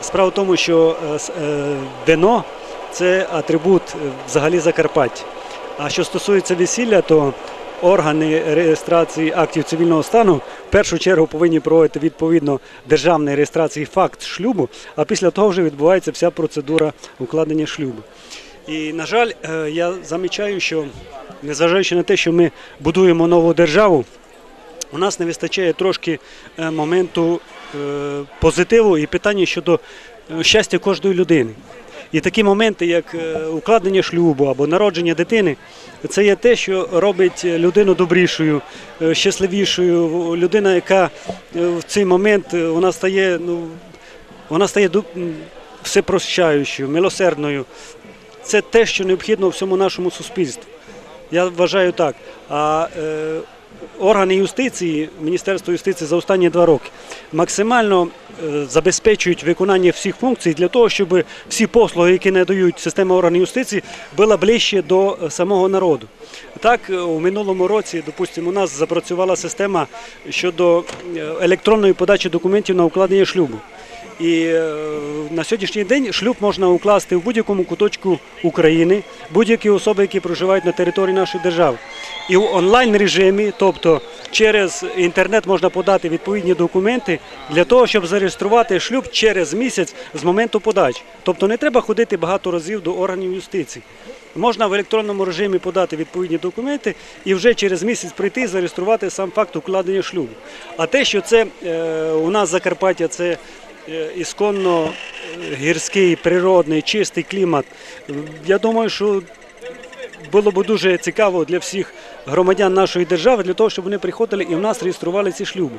Справа в тому, що е, е, вино це атрибут е, взагалі Закарпаття. А що стосується весілля, то органи реєстрації актів цивільного стану в першу чергу повинні проводити відповідно державної реєстрації факт шлюбу, а після того вже відбувається вся процедура укладення шлюбу. І, на жаль, я замічаю, що незважаючи на те, що ми будуємо нову державу, у нас не вистачає трошки моменту позитиву і питання щодо е, щастя кожної людини. І такі моменти, як е, укладення шлюбу або народження дитини, це є те, що робить людину добрішою, е, щасливішою. Людина, яка е, в цей момент е, вона стає, ну, вона стає всепрощаючою, милосердною. Це те, що необхідно всьому нашому суспільству. Я вважаю так. А е, органи юстиції, Міністерство юстиції за останні два роки максимально е, забезпечують виконання всіх функцій для того, щоб всі послуги, які надають система органів юстиції, була ближче до е, самого народу. Так, е, у минулому році, допустимо, у нас запрацювала система щодо електронної подачі документів на укладення шлюбу. І е, на сьогоднішній день шлюб можна укласти в будь-якому куточку України, будь-які особи, які проживають на території нашої держави. І в онлайн режимі, тобто через інтернет можна подати відповідні документи для того, щоб зареєструвати шлюб через місяць з моменту подачі. Тобто не треба ходити багато разів до органів юстиції. Можна в електронному режимі подати відповідні документи і вже через місяць прийти і зареєструвати сам факт укладення шлюбу. А те, що це е, у нас Закарпаття, це ісконно е, гірський, природний, чистий клімат. Я думаю, що було б дуже цікаво для всіх громадян нашої держави, для того, щоб вони приходили і в нас реєстрували ці шлюби.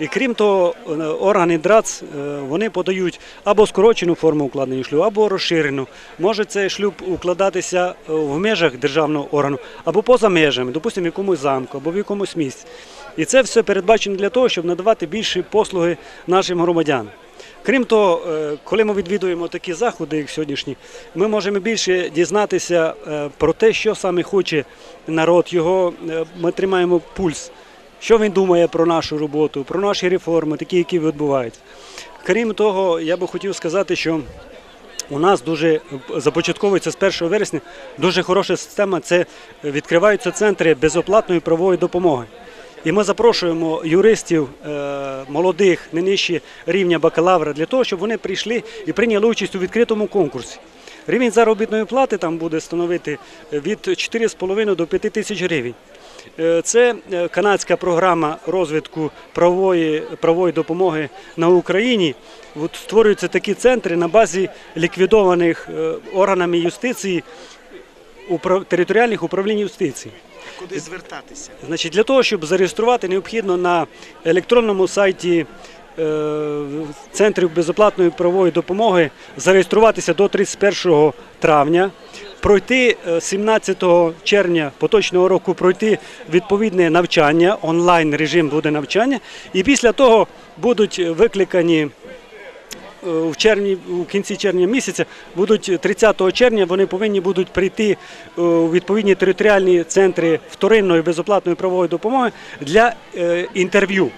І крім того, е, органи ДРАЦ е, вони подають або скорочену форму укладення шлюбу, або розширену. Може цей шлюб укладатися е, в межах державного органу, або поза межами, допустимо, в якомусь замку, або в якомусь місці. І це все передбачено для того, щоб надавати більші послуги нашим громадянам. Крім того, е, коли ми відвідуємо такі заходи, як сьогоднішні, ми можемо більше дізнатися е, про те, що саме хоче народ. Його е, ми тримаємо пульс. Що він думає про нашу роботу, про наші реформи, такі, які відбуваються. Крім того, я би хотів сказати, що у нас дуже започатковується з 1 вересня дуже хороша система. Це відкриваються центри безоплатної правової допомоги. І ми запрошуємо юристів е, молодих, не нижче рівня бакалавра, для того, щоб вони прийшли і прийняли участь у відкритому конкурсі. Рівень заробітної плати там буде становити від 4,5 до 5 тисяч гривень. Е, Це е, канадська програма розвитку правової, правової допомоги на Україні. От створюються такі центри на базі ліквідованих органами юстиції територіальних управлінь юстиції. Куди звертатися? Значить, для того, щоб зареєструвати, необхідно на електронному сайті е, центрів безоплатної правової допомоги зареєструватися до 31 травня, пройти е, 17 червня поточного року, пройти відповідне навчання, онлайн режим буде навчання, і після того будуть викликані. Е, В червні, у кінці червня місяця будуть 30 червня. Вони повинні будуть прийти е, у відповідні територіальні центри вторинної безоплатної правової допомоги для е, інтерв'ю.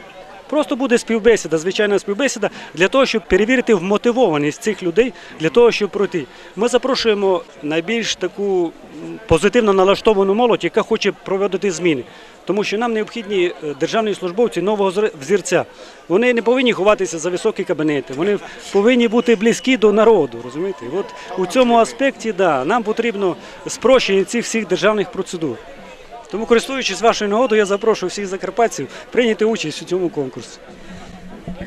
Просто буде співбесіда, звичайна співбесіда для того, щоб перевірити вмотивованість цих людей для того, щоб пройти. Ми запрошуємо найбільш таку позитивно налаштовану молодь, яка хоче проводити зміни. Тому що нам необхідні е, державні службовці нового взірця. Вони не повинні ховатися за високі кабінети. Вони повинні бути близькі до народу. Розумієте? От у цьому аспекті да, нам потрібно спрощення цих всіх державних процедур. Тому, користуючись вашою нагодою, я запрошую всіх закарпатців прийняти участь у цьому конкурсі.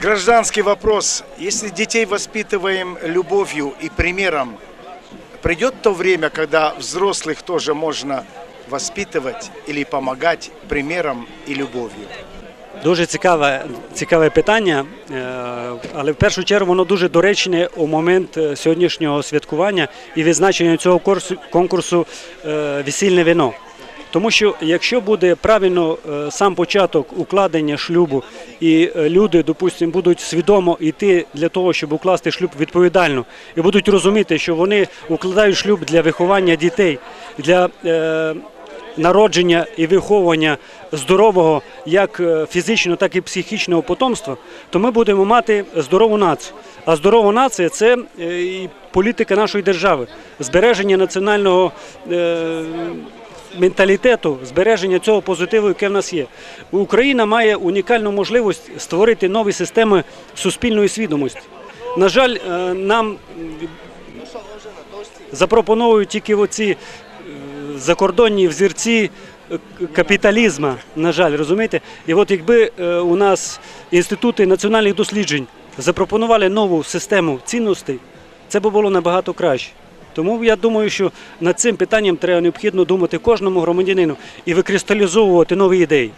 Гражданский вопрос. Если детей воспитываем любовью и примером, придет то время, когда взрослых тоже можно воспитывать или помогать примером и любовью? Дуже цікаве, цікаве питання, е, але в першу чергу воно дуже доречне у момент е, сьогоднішнього святкування і відзначення цього конкурсу е, весільне вино. Тому що якщо буде правильно сам початок укладення шлюбу, і люди, допустимо, будуть свідомо йти для того, щоб укласти шлюб відповідально, і будуть розуміти, що вони укладають шлюб для виховання дітей, для народження і виховування здорового як е, фізичного, так і психічного потомства, то ми будемо мати здорову націю. А здорова нація це е, і політика нашої держави, збереження національного е, менталітету, збереження цього позитиву, яке в нас є. Україна має унікальну можливість створити нові системи суспільної свідомості. На жаль, нам запропонують тільки оці закордонні взірці е, капіталізму, на жаль, розумієте? І от якби е, у нас інститути національних досліджень запропонували нову систему цінностей, це б було набагато краще. Тому я думаю, що над цим питанням треба необхідно думати кожному громадянину і викристалізовувати нові ідеї.